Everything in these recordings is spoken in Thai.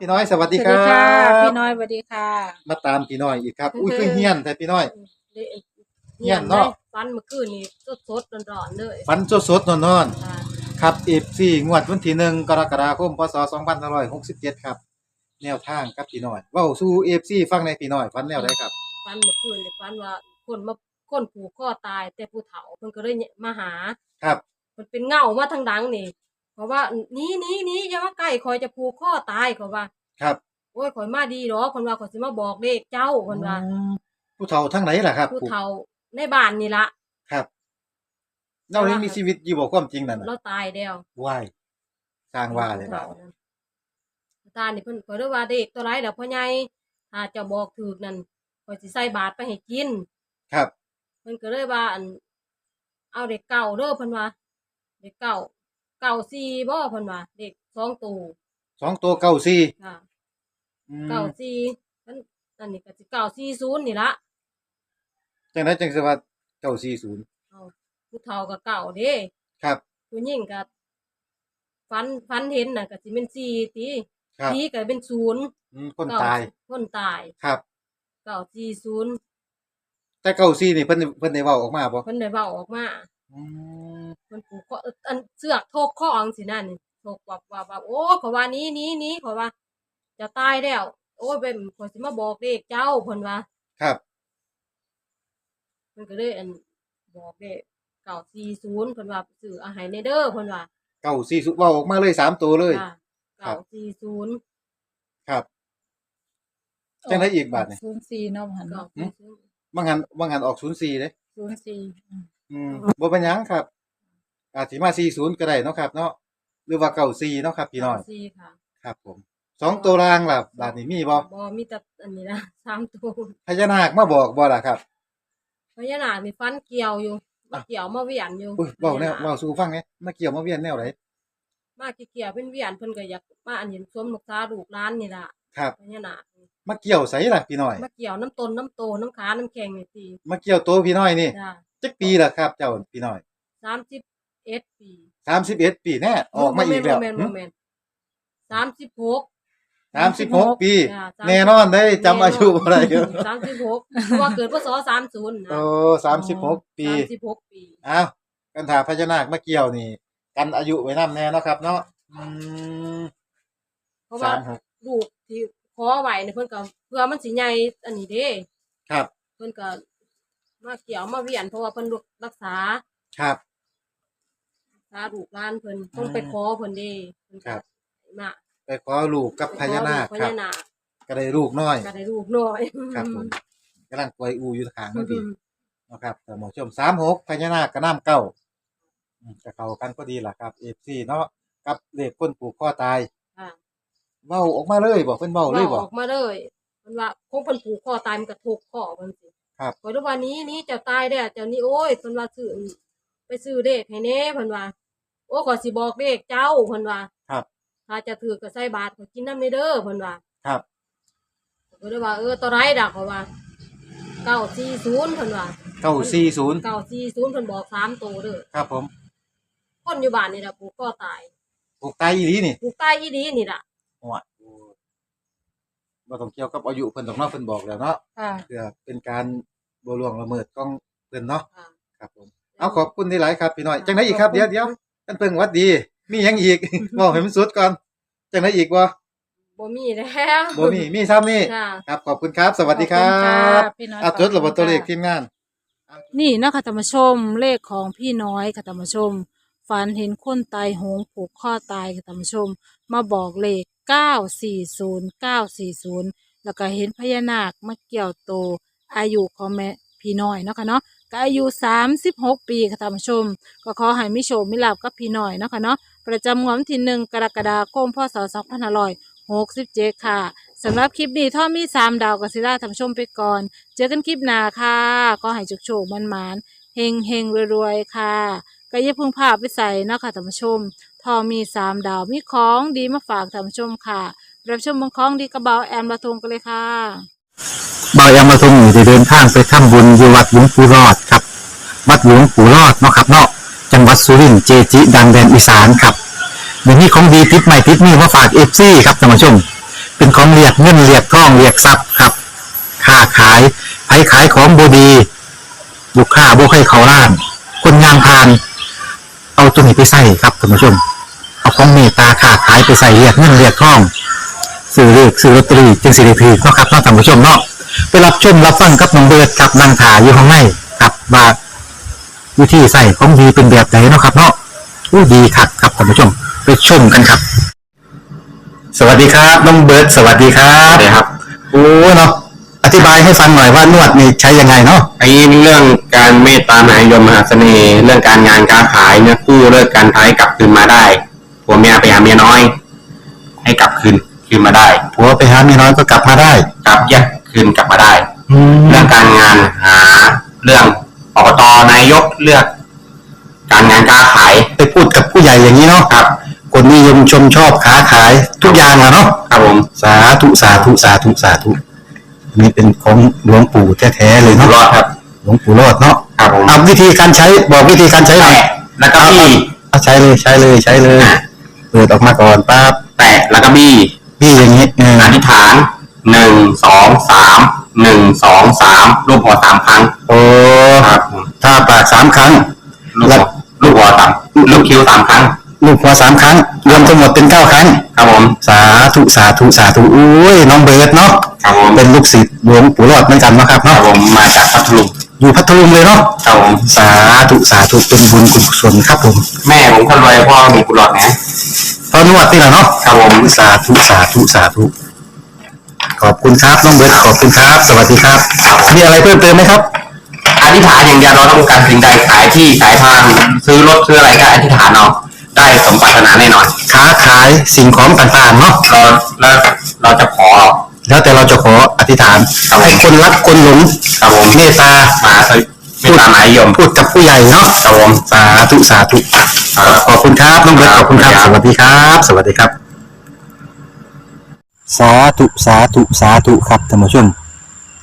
พี่น้อยสวัสสดีวัสคดีรัค่ะบพี่น้อยสวัสดีค่ะ มาตามพี่น้อยอีกครับ อุ้ยคือเฮียนแต่พี่น้อยเงียบเนาะฟันเมื่อคืนนี้สดๆร้อนๆเลยฟันสดๆนอนค่ะๆครับ F4 งวดวันที่หนึ่งกรกฎาคมพศ2567ครับ แนวทางกับพี่น้อยเว้าสู่ F4 ฟังในอยพี่น้อยฟันแนวใดครับฟันเมื่อคืนนี่ฟันว่าคนมาคนผูกคอตายแต่ผู้เฒ่าเพิ่นก็เลยมาหาครับ มันเป็นเงามาทางดังนี่ เพราะว่าหนี้นี้นี้อย่ามาใกล้คอยจะผูกคอตายเขาว่า ครับโอ้ยข่อยมาดีหรอคนว่าข่อยสิมาบอกเลขเจ้าคนว่าอืมผู้เฒ่าทั้งไหนล่ะครับผู้เฒ่าในบ้านนี่ละครับเรายังมีชีวิตอยู่บ่ความจริงนั่นน่ะเราตายแล้วว้ายสร้างว่าเลยครับตานี่เพิ่นข่อยเรียกว่าเด็กตัวไรเดี๋ยวพ่อใหญ่ถ้าเจะบอกถูกนั่นข่อยสิใส่บาตรไปให้กิน ครับเพิ่นก็เลยว่าอันเอาเด็กเก่าเด้อเพิ่นว่าเด็กเก่า เก่าซีบ่เพิ่นว่าเด็กสองตัวสองตัวเก้าสี่ค่ะอืมเก่าซีนั่นอันนี้ก็สิเก่าซีศูนย์นี่ละจังไดจังสิว่าเก้าสี่ศูนย์เอาผู้เฒ่าก็เก่าเด้ครับ ผู้หญิงก็ฟันฟันเห็นน่ะก็สิเป็นซีติครับซีก็เป็นศูนย์อืมคนเก้ตายคนตายครับ เก่าซีศูนย์แต่เก้าสี่นี่เพิ่นเพิ่นได้เว้าออกมาบ่เพิ่นได้เว้าออกมาอื มมันผูกคอเอ่ออันเสือกโทกข้ออังสินั่นนี่โทกว่าว่าว่าโอ้ขอยว่านี้นี้นี้ขอยว่า จะตายแล้ว โอ้ยเป็นขอยสิมาบอกเด็กเจ้าเพิ่นว่า ครับเพิ่นก็เลยอันบอกเด็กเก่าสี่ศูนย์เพิ่นว่าซื้ออาหารในเด้อเพิ่นว่าเก้าสี่ศูนย์เว้าออกมาเลยสามตัวเลยจ้ะครัเก่าบ สี่ศูนย์ครับจังไดอีกบาทนี่ศูนย์สี่เนาะหันเก่าเนาะสี่ศูนย์บางหันบางหันออก04เด้ศูนย์สี่ อืมอืมบ่เป็นหยังครับ อาจสิมา40ก็ได้เนาะครับ เนาะหรือว่า94เนาะครับพี่น้อยเก่าสี่ค่ะครับ ผมสองตัวรางล่ะบาทนี้มีบ่บ่มีแต่อันนี้นะสามตัวพญานาคมาบอกบ่ล่ะครับพญานาคนี่ฟันเกี่ยวอยู่มาเกี่ยวมาเวียนอยู่อุ้ยเว้าแนวพญคเว้าสู่ฟังแหน่มาเกี่ยวมาเวียนแนวไหนมาเกี่ยวๆเป็นเวียนเพิ่นก็อยากมาอันเห็นสมลูกตาลูกหล้านนี่ล่ะครับ พญานาคนี่มาเกี่ยวไสล่ะพี่น้อย มาเกี่ยวน้ำตนน้ำโตน้ำขาน้ำแข็งนี่สิมาเกี่ยวตัวพี่น้อยนี่ จ้า จักปีล่ะครับ เจ้าพี่น้อยสามสิบเอ็ดปี31ปีแน่ออกมาอีกแล้วโมเมนต์โมเมนต์สามสิบหก36ปีจ้ะ36แน่นอนได้จำอายุบ่ได้เด้อสามสิบหกเพราะว่าเกิดพศสามศูนย์นะโอ้36ปีสามสิบหกปีอ้าวกันถาพญานาคมาเกี่ยวนี่ กันอายุไว้นำแน่เนาะครับ เนาะอืมเพราะว่าสามหกลูกที่ขอไว้เนี่ยเพิ่นก็เพื่อมันสิใหญ่อันนี้เด้ ครับ เพิ่นก็ มาเกี่ยวมาเวียนเพราะว่าเพิ่นรักษาครับ รักษาลูกหลานเพิ่นต้องไปขอเพิ่นเด้เพิ่นครัก็บมาไปขอลูกกับพญานาคพครับ ญานาคก็ได้ลูกน้อย ก็ได้ลูกน้อยครับผมกำลังกวยอูอยู่ทางนั่นดีนะครับแต่หมอชมสามหกพญานาคกระน้ำเก้าอืมจะเข้ากันก็ดีล่ะครับเอฟซีเนาะกับเลขคนผูกคอตายค่ะเว้าออกมาเลยบอกเพิ่นเว้าเลยบเว้าอก ออกมาเลยมันว่าคงเพิ่นผูกคอตายมันก็ทุกข์คอเพิ่นสิ ครับข่อยรู้ว่านี้นี้เจ้าตายได้อเจ้านี่โอ้ยเพิ่นว่าซื้อไปซื้อเลขให้แหน่เพิ่นว่า โอ้ขอยสิบอกเลขเจ้าเพิ่นว่าครับ ถ้าจะถือก็ใส่บาตรขอยกินน้ำในเด้อเพิ่นว่าครับ ข่อยเลยว่าเออตัวไรดักเขาว่า940เพิ่นว่าเก้าสี่ศูนย์940เพิ่นบอกสามตัวเด้อครับผมคนอยู่บ้านนี่ล่ะผูกคอตายผูกตายอีหลีนี่ผูกตายอีดีนี่ล่ะโอ้ย บ่ต้องเกี่ยวกับอายุเพิ่นดอกเนาะเพิ่นบอกแล้วเนาะค่ะ เพื่อเป็นการบ่ล่วงละเมิดของเพิ่นเนาะค่ะ ครับผมเอาขอบคุณที่หลายครับพี่น้อยจังไดอีกครับเดี๋ยวเดี๋ยวท่านเพิ่งหวัดดี มีหยังอีก บอกให้มันสุดก่อนจังไดอีกบ่บ่มีแล้วบ่มีมีซ้ำนี่จ้าครับ ขอบคุณครับ สวัสดีครัขอบคุณบค่ะพี่น้อยอะจดระบบตัวเลขทีมงาน นี่เนาะค่ะท่านผู้ชมเลขของพี่น้อยค่ะท่านผู้ชมฝันเห็นคนตายโหงผูกข้อตายค่ะท่านผู้ชม มาบอกเลขเก้าสี่ศูนย์เก้าสี่ศูนย์แล้วก็เห็นพญานาคมาเกี่ยวโตอายุของแม่พี่น้อยเนาะค่ะเนาะก็อายุสามสิบหกปีค่ะท่านผู้ชม ก็ขอให้มิโชมิลาบกับพี่น้อยเนาะค่ะเนาะประจำงวดที่หนึ่งกรกฎาคมพศสองพันห้าร้อยหกสิบเจ็ดค่ะสำหรับคลิปนี้ท่อมีสามดาวกับศิลาท่านผู้ชมไปก่อน เจอกันคลิปหน้าค่ะ ก็ให้จุกโชคมันมานเฮงเฮงรวยๆค่ะ ก็อย่าพึ่งพาพไปใส่เนาะคะท่านผู้ชม ทอมีสามดาวมีของดีมาฝากท่านผู้ชมค่ะ รับชมบงของดีกระเบาแอมบะทงกันเลยค่ะเบายามาทงอยู่ได้เดินทางไปทำบุญอยู่วัดหลวงปู่รอดครับ วัดหลวงปู่รอดเนาะครับเนาะจังหวัดสุรินทร์เจจิดังแดนอีสานครับเดี๋ยวนี้ของดีติดใหม่ติดนี่มาฝากเอฟซีครับท่านผู้ชม เป็นของเรียกเงินเรียกทองเรียกทรัพย์ครับค้าขายไผขายของบดีลูกค้าบ่ให้เขาล้าน คนงานพานเอาตัน ไปใส่ครับท่านผู้ชม เอาของเมตตาค้าขายไปใส่เรียกเงินเรียกทองซื้อเลือกซื้อลอตเตอรี่จึงสิริพีเนาะครับเนาะท่านผู้ชมเนาะไปรับชมรับฟังกับน้องเบิร์ดกับนางถาอยู่ข้างในกับว่าวิธีใส่ของดีเป็นแบบไหนเนาะครับเนาะอู้ดีคักครับท่านผู้ชมไปชมกันครับ สวัสดีครับน้องเบิร์ดสวัสดีครับ สวัสดีครับ โอ้เนาะอ ธิบายให้ฟังหน่อยว่านวดนี่ใช้ยังไงเนาะไอ้เรื่องการเมตตามหานิยมมหาเสน่ห์เรื่องการงานการขายเนี่ยกู้เลิกการท้ายกลับคืนมาได้ผัวเมียไปหาเมียน้อย ให้กลับคืนคืนมาได้ผัวไปหาเมียน้อยก็กลับมาได้กลับแยกคืนกลับมาได้แล้เรื่วองการงานหาเรื่องอบตนายกเลือก การงานการขายไปพูดกับผู้ใหญ่อย่างนี้เนาะครับคนนิยมชมชอบค้าขายทุกอย่างอะเนาะครับผมสาธุสาธุสาธุสาธุอั นนี้เป็นของหลวงปู่แท้ๆเลยอยู่เนาะรอดครับ หลวงปู่รอดเนาะครับผมเอาวิธีการใช้บอกวิธีการใช้หน่อยแตะแล้วก็บี้เอาใช้เลยใช้เลยใช้เลย เปิดออกมาก่อนปั๊บแตะแล้วก็บี้พี่อย่างนี้เอออธิษฐานหนึ่งสองสามหนึ่งสองสามรูปหัวสามครั้งโอ้ครับผมถ้าปากสามครั้ง ลูกหัวลูกหัวสามลูกคิ้วสามครั้ง ลูกหัวสามครั้ง รวมทั้งหมดเป็นเก้าครั้ง ครับผม สาธุสาธุสาธุอุ้ยน้องเบิร์ดเนาะครับผม เป็นลูกศิษย์หลวงปู่รอดเหมือนกันเนาะครับครัเนาะบผม มาจากพัทลุงอยู่พัทลุงเลยเนาะครับผม สาธุสาธุเป็นบุญกุศลครับผมแม่ผมคนรวยพ่อมีกุหลาบนะตอนนวดนี่แหละเนาะครับผม สาธุสาธุสาธุขอบคุณครับน้องเบิร์ตขอบคุณครับ สวัสดีครับมีอะไรเพิ่มเติมไหมครับ อธิษฐานอย่างเดียวเราต้องการสิ่งใดขายที่ขายทาง ซื้อรถซื้ออะไรก็อธิษฐานเอา ได้สมปรารถนาแน่นอนค้าขายสิ่งของต่างๆเนาะเราแล้วเราจะขอ แล้วแต่เราจะขออธิษฐานให้คนรักคนหลงครับผมเมตตามาสวิไม่ตามหมายยมพูดกับผู้ใหญ่เนาะครับผม สาธุสาธุขอบคุณครับน้องเบิร์ตขอบคุณครับสวัสดีครับ สวัสดีครับ สาธุสาธุสาธุครับท่านผู้ชม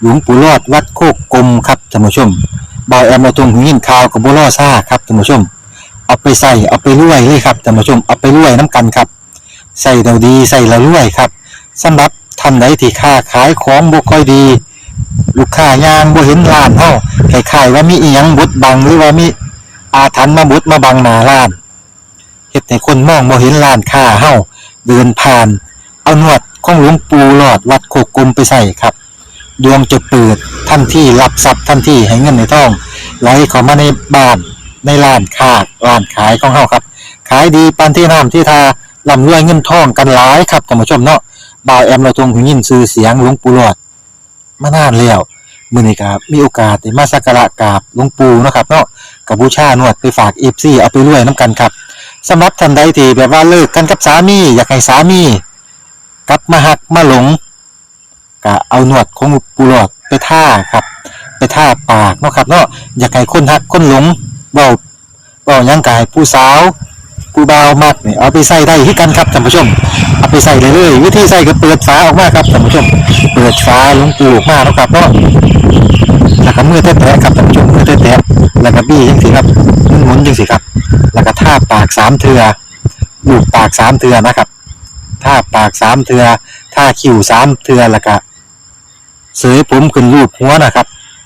หลวงปู่รอดวัดโคกกลมครับท่านผู้ชมบอยแอมมาตรงหินข่าวกับบัวล่อซ่าครับท่านผู้ชม เอาไปใส่เอาไปรวยเลยครับท่านผู้ชมเอาไปรวยน้ำกันครับใส่เราดีใส่เรารวยครับสำหรับท่านใดที่ค้าขายของบ่ค่อยดี ลูกค้ายางบ่เห็นร้านเฮาคล้ายๆว่ามีอีหยังบุดบังหรือว่ามีอาถรรพ์มาบุดมาบังหน้าร้านเฮ็ดให้คนมองบ่เห็นร้านค้าเฮาเดินผ่าน เอาหนวดของหลวงปู่หลอดวัดโคกกลมไปใส่ครับ ดวงจะเปิดทันที่รับทรัพย์ทันที่ให้เงินในท้องไหลเข้ามาในบ้าน ในร้านค้าร้านขายของเฮาครับ ขายดีปานที่น้ำที่ทาร่ำรวยเงินทองกันหลายครับท่านผู้ชมเนาะบ่าวแอมเราทงหูยินชื่อเสียงหลวงปู่หลอดมานานแล้วมื้อนี้ครับมีโอกาสได้มาสักการะกราบหลวงปู่เนาะครับเนาะกับบูชานวดไปฝาก FC เอาไปรวยน้ำกันครับสำหรับท่านใดที่แบบว่าเลิกกันกับสามี อยากให้สามีกลับมาหักมาหลงก็เอาหนวดของปูหลอดไปท่าครับ ไปท่าปากเนาะครับเนาะอยากให้คนหักคนหลง เบาเบายังกายผู้สาวผู้บ่าวมากเนี่ยเอาไปใส่ได้ที่กันครับท่านผู้ชม เอาไปใส่เลยเลยวิธีใส่ก็เปิดฝาออกมาครับท่านผู้ชม เปิดฝาลงปูออกมาเนาะครับเนาะแล้วก็มือแตะๆครับท่านผู้ชมมือแตะๆแล้วก็บี้จังสิครับหมุนๆจังสิครับ แล้วก็ท่าปากสามเทือลูบปากสามเทือนะครับท่าปากสามเทือท่าคิ้วสามเทือแล้วก็เสยผมขึ้นรูปหัวนะครับ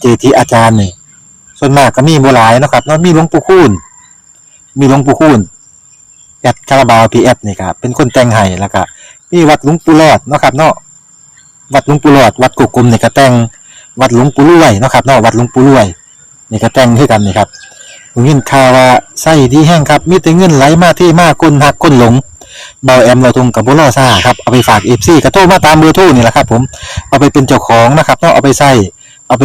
เจทีอาจารย์นี่ส่วนมากก็มีบ่หลายนะครับเนาะมีหลวงปู่คูณมีหลวงปู่คูณแอดคาราบาวพีแอดนี่ครับเป็นคนแต่งให้แล้วก็มีวัดหลวงปู่รอดนะครับ เนาะวัดหลวงปู่รอดวัดกุกกลมนี่ก็แต่งวัดหลวงปู่รวยนะครับเนาะวัดหลวงปู่รวยนี่ก็แต่งคือกันนี่ครับผมยินข่าว่าไส้ดีแห้งครับมีแต่เงินไหลมาที่มากคนหักคนหลงเบาแอมเราทงกับบุรอซ่าครับเอาไปฝากเอฟซีกระโทรมาตามเบอร์โทรนี่แหละครับผมเอาไปเป็นเจ้าของนะครับเนาะเอาไปใส่เอาไป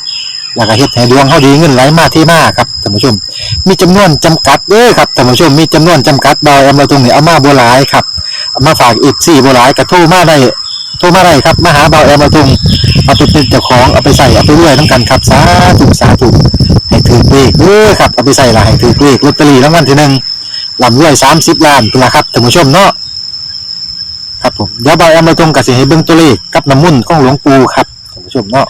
แล้วก็เฮ็ดให้ดวงเฮาดีเงินไหลมาที่มาครับท่านผู้ชม มีจำนวนจำกัดเด้อครับท่านผู้ชมมีจำนวนจำกัดดอยเอามาตรงนี้เอามาบ่หลายครับเอามาฝากอีก4บ่หลายก็โทรมาได้โทรมาได้ครับมาหาเบาแอมมาตรงเอาไปเป็นเจ้าของเอาไปใส่เอาไปรวยนํกันครับสาธุสาธุให้ถือเลขเด้อครับเอาไปใส่ละให้ถือเลขลอตเตอรี่รางวัลที่หนึ่งลำรวย30ล้านพุ่นล่ะครับท่านผู้ชมเนาะครับผมเดี๋ยวเบาแอมมาตรงก็สิให้เบิ่งตัวเลขกับน้ำมุ่นของหลวงปู่ครับท่านผู้ชมเนาะ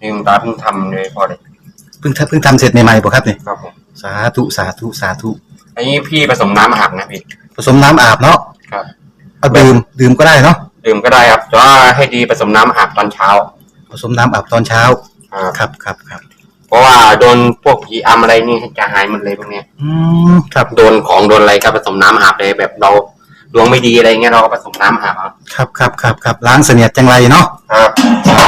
นี่คุณตาเพิ่งทำเลยพอเลยเพิ่งทำเพิ่งทำเสร็จใหม่ๆป่ะครับเนี่ยครับผมสาธุสาธุสาธุอันนี้พี่ผสมน้ำอาบนะพี่ผสมน้ำอาบเนาะครับเอาดื่มดื่มก็ได้เนาะดื่มก็ได้ครับแต่ว่าให้ดีผสมน้ำอาบตอนเช้า ผสมน้ำอาบตอนเช้าครับครับครับครับเพราะว่าโดนพวกผีอำอะไรนี่จะหายหมดเลยพวกเนี้ยอืมครับโดนของโดนอะไรก็ผสมน้ำอาบเลยแบบเราดวงไม่ดีอะไรเงี้ยเราก็ผสมน้ำอาบเอาครับครับครับครับล้างเสนียดจังไรเนาะครับสา